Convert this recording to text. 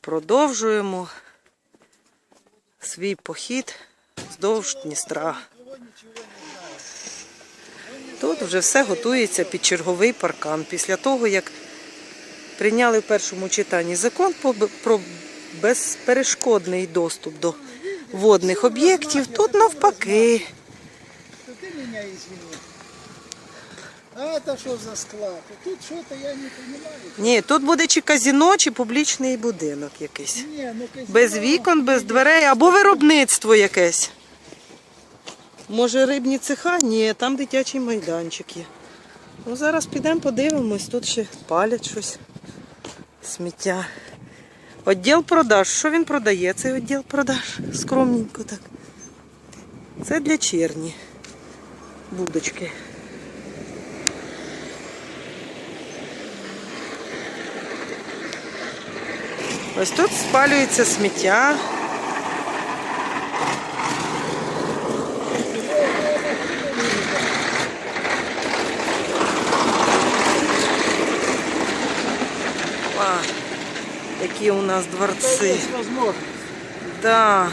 продовжуємо свій похід вздовж Дністра. Тут вже все готується під черговий паркан. Після того, як прийняли в першому читанні закон про безперешкодний доступ до водних об'єктів, тут навпаки. А это что за склад? Тут что-то я не понимаю. Ні, тут буде чи казіно, чи публічний будинок якийсь. Не, ну казино. Без вікон, без дверей або виробництво якесь. Може, рибні цеха? Ні, там дитячий майданчик є. Ну, зараз підемо подивимось, тут ще палять щось. Сміття. Відділ продаж. Що він продає? Цей відділ продаж. Скромненько так. Це для черні. Будочки. Ось тут спалюється сміття. А, які у нас дворці. Да.